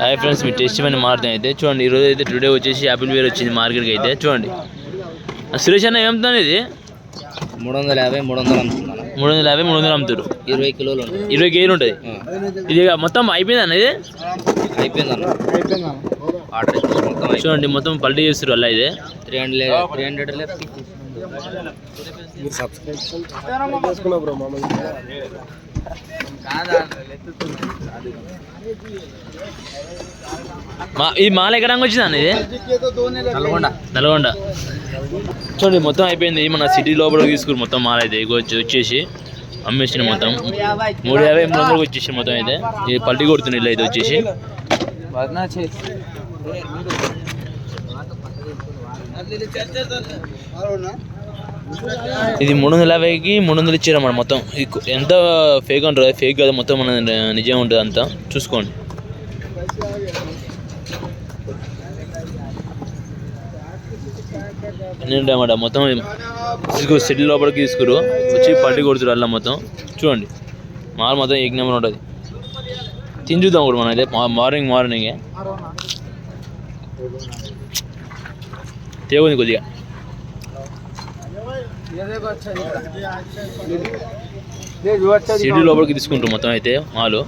Hi friends మీ taste పని మారుతాయి అయితే చూడండి ఈరోజు అయితే టుడే వచ్చేసి యాపిల్ వేర్ వచ్చింది మార్కెట్కి అయితే చూడండి. ఆ సురేష్ అన్న ఏమవుతుంది ఇది? మూడు వందల యాభై మూడు వందలు అమ్ముతున్నాను. మూడు వందల యాభై మూడు వందలు అమ్ముతారు. ఇరవై కిలోలు ఇరవై కేజీలు ఉంటుంది. ఇది మొత్తం అయిపోయింది అన్న ఇది? అయిపోయింది అన్న. ఆర్డర్ చూడండి మొత్తం పల్టీ చేస్తారు అలా ఇది three hundred three hundred left మా ఇది మాల ఎక్కడ వచ్చింది అన్న ఇది నల్గొండ. నల్గొండ. చూడండి మొత్తం అయిపోయింది. మన సిటీ లోపల తీసుకురు మొత్తం మాల అయితే. వచ్చేసి అమ్మేసిన మొత్తం. మూడు యాభై మూడు వందలకు వచ్చేసి మొత్తం అయితే. ఇది పల్టీ కొడుతుంది ఇల్లు అయితే వచ్చేసి. ఇది మూడు వందల యాభైకి మూడు వందలు ఇచ్చారు అన్నమాట మొత్తం ఎంత ఫేక్ ఉంటుంది ఫేక్ కాదు మొత్తం మన నిజం ఉంటుంది అంతా. చూసుకోండి. ఏంటంటే అన్నమాట? మొత్తం తీసుకు సిటీ లోపలికి తీసుకురు. వచ్చి పట్టి కొడుతురు అలా మొత్తం. చూడండి. మాల్ మొత్తం ఏక్ నెంబర్ ఉంటుంది. తిని చూద్దాం కూడా మనం అయితే. Morning morning. తేగుంది కొద్దిగా. సిటీ లోపలికి తీసుకుంటారు మొత్తం అయితే మాలు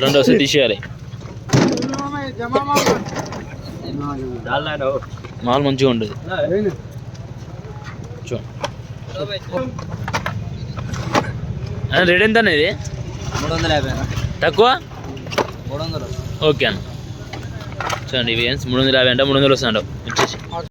రెండు వస్తే తీసేయాలి. మాల్ మంచిగా చూడండి అన్న రేట్ ఎంత ఇది? మూడు వందల యాభై తక్కువ? మూడు వందలు ఓకే అన్న. చూడండి ఇవి మూడు వందల యాభై అంటే మూడు వందలు వస్తుందంట వచ్చేసి.